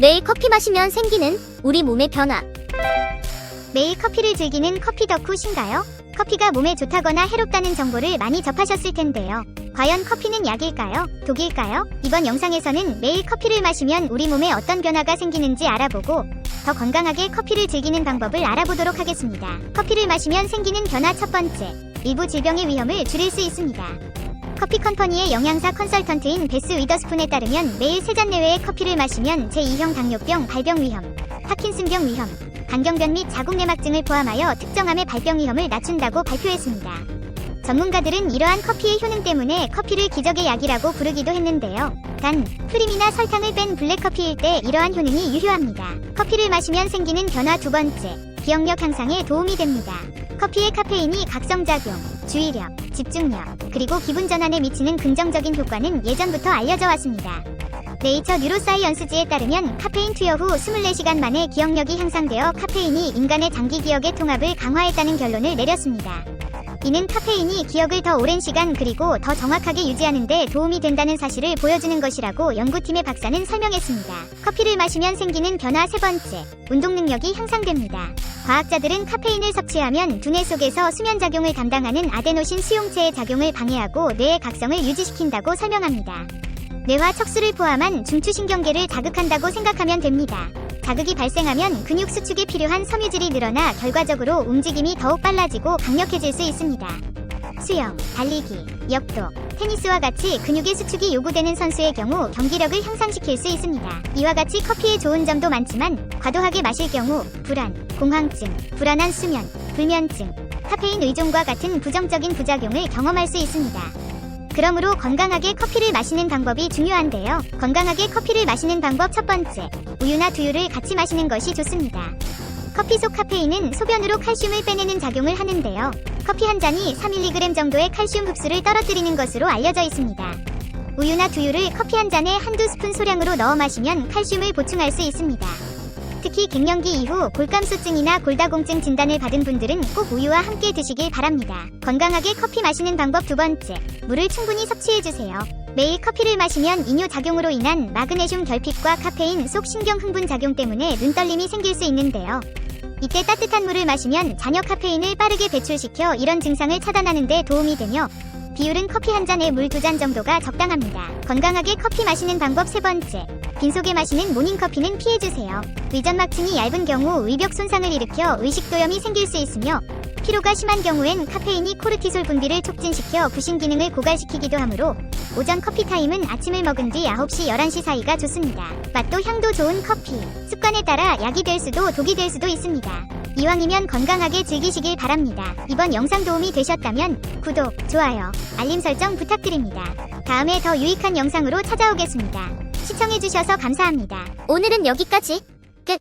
매일 커피 마시면 생기는 우리 몸의 변화. 매일 커피를 즐기는 커피 덕후신가요? 커피가 몸에 좋다거나 해롭다는 정보를 많이 접하셨을 텐데요. 과연 커피는 약일까요? 독일까요? 이번 영상에서는 매일 커피를 마시면 우리 몸에 어떤 변화가 생기는지 알아보고 더 건강하게 커피를 즐기는 방법을 알아보도록 하겠습니다. 커피를 마시면 생기는 변화 첫 번째, 일부 질병의 위험을 줄일 수 있습니다. 커피 컴퍼니의 영양사 컨설턴트인 베스 위더스푼에 따르면 매일 세 잔 내외의 커피를 마시면 제2형 당뇨병 발병 위험, 파킨슨병 위험, 간경변 및 자궁내막증을 포함하여 특정암의 발병 위험을 낮춘다고 발표했습니다. 전문가들은 이러한 커피의 효능 때문에 커피를 기적의 약이라고 부르기도 했는데요. 단, 프림이나 설탕을 뺀 블랙커피일 때 이러한 효능이 유효합니다. 커피를 마시면 생기는 변화 두 번째, 기억력 향상에 도움이 됩니다. 커피의 카페인이 각성작용, 주의력, 집중력, 그리고 기분 전환에 미치는 긍정적인 효과는 예전부터 알려져 왔습니다. 네이처 뉴로사이언스지에 따르면 카페인 투여 후 24시간 만에 기억력이 향상되어 카페인이 인간의 장기 기억의 통합을 강화했다는 결론을 내렸습니다. 이는 카페인이 기억을 더 오랜 시간 그리고 더 정확하게 유지하는 데 도움이 된다는 사실을 보여주는 것이라고 연구팀의 박사는 설명했습니다. 커피를 마시면 생기는 변화 세 번째, 운동 능력이 향상됩니다. 과학자들은 카페인을 섭취하면 두뇌 속에서 수면 작용을 담당하는 아데노신 수용체의 작용을 방해하고 뇌의 각성을 유지시킨다고 설명합니다. 뇌와 척수를 포함한 중추신경계를 자극한다고 생각하면 됩니다. 자극이 발생하면 근육 수축에 필요한 섬유질이 늘어나 결과적으로 움직임이 더욱 빨라지고 강력해질 수 있습니다. 수영, 달리기, 역도, 테니스와 같이 근육의 수축이 요구되는 선수의 경우 경기력을 향상시킬 수 있습니다. 이와 같이 커피의 좋은 점도 많지만 과도하게 마실 경우 불안, 공황증, 불안한 수면, 불면증, 카페인 의존과 같은 부정적인 부작용을 경험할 수 있습니다. 그러므로 건강하게 커피를 마시는 방법이 중요한데요. 건강하게 커피를 마시는 방법 첫 번째, 우유나 두유를 같이 마시는 것이 좋습니다. 커피 속 카페인은 소변으로 칼슘을 빼내는 작용을 하는데요. 커피 한 잔이 3mg 정도의 칼슘 흡수를 떨어뜨리는 것으로 알려져 있습니다. 우유나 두유를 커피 한 잔에 한두 스푼 소량으로 넣어 마시면 칼슘을 보충할 수 있습니다. 특히 갱년기 이후 골감소증이나 골다공증 진단을 받은 분들은 꼭 우유와 함께 드시길 바랍니다. 건강하게 커피 마시는 방법 두 번째, 물을 충분히 섭취해주세요. 매일 커피를 마시면 이뇨 작용으로 인한 마그네슘 결핍과 카페인 속 신경 흥분 작용 때문에 눈떨림이 생길 수 있는데요. 이때 따뜻한 물을 마시면 잔여 카페인을 빠르게 배출시켜 이런 증상을 차단하는 데 도움이 되며 비율은 커피 한 잔에 물 두 잔 정도가 적당합니다. 건강하게 커피 마시는 방법 세 번째. 빈속에 마시는 모닝커피는 피해주세요. 위점막층이 얇은 경우 의벽 손상을 일으켜 의식도염이 생길 수 있으며 피로가 심한 경우엔 카페인이 코르티솔 분비를 촉진시켜 부신 기능을 고갈시키기도 하므로 오전 커피 타임은 아침을 먹은 뒤 9시 11시 사이가 좋습니다. 맛도 향도 좋은 커피. 습관에 따라 약이 될 수도 독이 될 수도 있습니다. 이왕이면 건강하게 즐기시길 바랍니다. 이번 영상 도움이 되셨다면 구독, 좋아요, 알림 설정 부탁드립니다. 다음에 더 유익한 영상으로 찾아오겠습니다. 시청해주셔서 감사합니다. 오늘은 여기까지.